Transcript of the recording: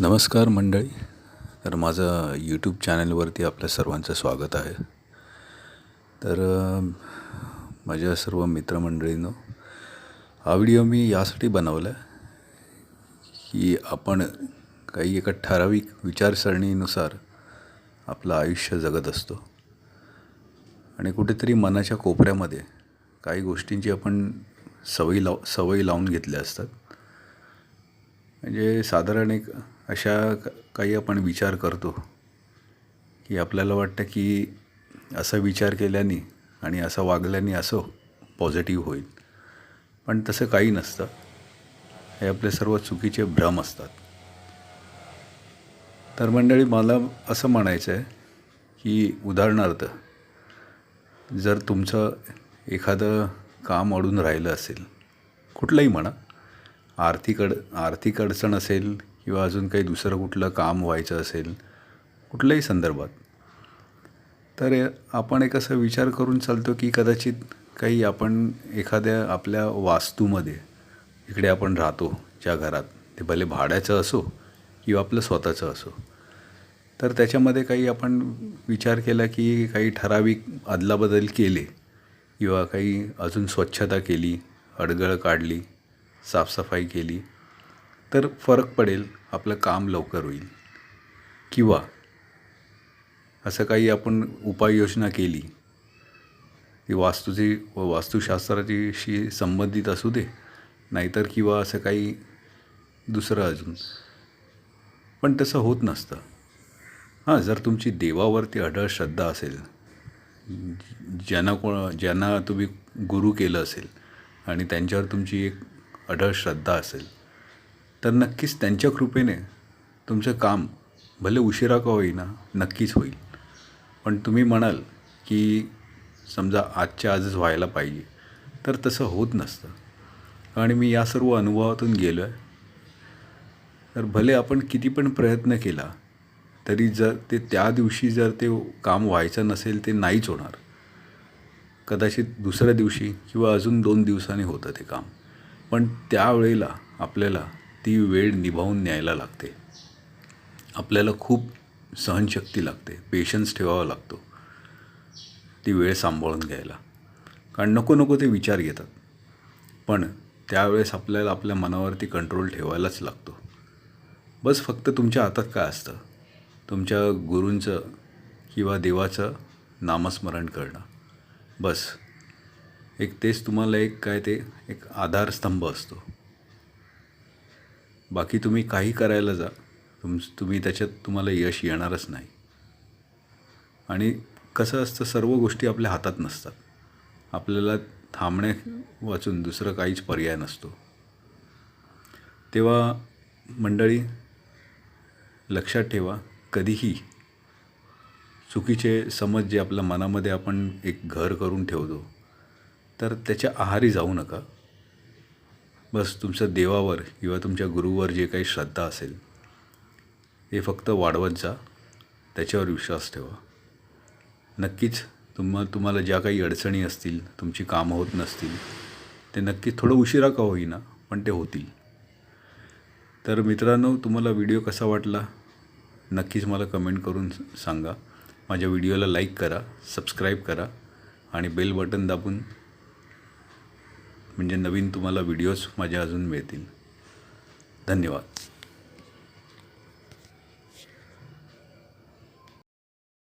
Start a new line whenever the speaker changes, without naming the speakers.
नमस्कार मंडळी. तर माझं यूट्यूब चॅनलवरती आपल्या सर्वांचं स्वागत आहे. तर माझ्या सर्व मित्रमंडळींनो हा व्हिडिओ मी यासाठी बनवला आहे की आपण काही एका ठराविक विचारसरणीनुसार आपलं आयुष्य जगत असतो. आणि कुठेतरी मनाच्या कोपऱ्यामध्ये काही गोष्टींची आपण सवयी लाव सवयी लावून घेतल्या असतात. म्हणजे साधारण एक अशा काही आपण विचार करतो की आपल्याला वाटतं की असा विचार केल्याने आणि असं वागल्याने असं पॉझिटिव्ह होईल. पण तसं काही नसतं. हे आपले सर्व चुकीचे भ्रम असतात. तर मंडळी मला असं म्हणायचं आहे की उदाहरणार्थ जर तुमचं एखादं काम अडून राहिलं असेल कुठलंही म्हणा आर्थिक अड आर्थिक अडचण असेल किंवा अजून काही दुसरं कुठलं काम व्हायचं असेल कुठल्याही संदर्भात. तर आपण एक असं विचार करून चालतो की कदाचित काही आपण एखाद्या आपल्या वास्तूमध्ये इकडे आपण राहतो ज्या घरात ते भले भाड्याचं असो किंवा आपलं स्वतःचं असो. तर त्याच्यामध्ये काही आपण विचार केला की काही ठराविक अदलाबदल केले किंवा काही अजून स्वच्छता केली अडगळ काढली साफसफाई केली तर फरक पडेल आपलं काम लवकर होईल. किंवा असं काही आपण उपाययोजना केली ती वास्तूची व वास्तुशास्त्राचीशी संबंधित असू दे नाहीतर किंवा असं काही दुसरं अजून. पण तसं होत नसतं. हां जर तुमची देवावरती अढळ श्रद्धा असेल ज्यांना कोण ज्यांना तुम्ही गुरु केलं असेल आणि त्यांच्यावर तुमची एक अढळ श्रद्धा असेल तर नक्कीच त्यांच्या कृपेने तुमचं काम भले उशिरा का होईना नक्कीच होईल. पण तुम्ही म्हणाल की समजा आजच्या आजच व्हायला पाहिजे तर तसं होत नसतं. आणि मी या सर्व अनुभवातून गेलो आहे तर भले आपण किती पण प्रयत्न केला तरी जर ते त्या दिवशी जर ते काम व्हायचं नसेल ते नाहीच होणार. कदाचित दुसऱ्या दिवशी किंवा अजून दोन दिवसांनी होतं ते काम. पण त्यावेळेला आपल्याला ती वेळ निभावून न्यायला लागते. आपल्याला खूप सहनशक्ती लागते पेशन्स ठेवावा लागतो ती वेळ सांभाळून घ्यायला. कारण नको नको ते विचार घेतात पण त्यावेळेस आपल्याला आपल्या मनावरती कंट्रोल ठेवायलाच लागतो. बस फक्त तुमच्या हातात काय असतं? तुमच्या गुरूंचं किंवा देवाचं नामस्मरण करणं. बस. एक तेच तुम्हाला एक काय ते एक आधारस्तंभ असतो. बाकी तुम्ही काही करायला जा. तुम तुम्ही त्याच्यात तुम्हाला यश येणारच नाही. आणि कसं असतं सर्व गोष्टी आपल्या हातात नसतात. आपल्याला थांबणे वाचून दुसरं काहीच पर्याय नसतो. तेव्हा मंडळी लक्षात ठेवा कधीही चुकीचे समज जे आपल्या मनामध्ये आपण एक घर करून ठेवतो तर त्याच्या आहारी जाऊ नका. बस तुमचं देवावर किंवा तुमच्या गुरुवर जे काही श्रद्धा असेल हे फक्त वाढवत जा. त्याच्यावर विश्वास ठेवा. नक्कीच तुम्हा तुम्हाला ज्या काही अडचणी असतील तुमची कामं होत नसतील ते नक्की थोडं उशिरा का होईना पण ते होतील. तर मित्रांनो तुम्हाला व्हिडिओ कसा वाटला? नक्कीच मला कमेंट करून सांगा. माझ्या व्हिडिओला लाईक करा सबस्क्राईब करा आणि बेल बटन दाबून म्हणजे नवीन तुम्हाला व्हिडिओज माझ्या अजून मिळतील. धन्यवाद.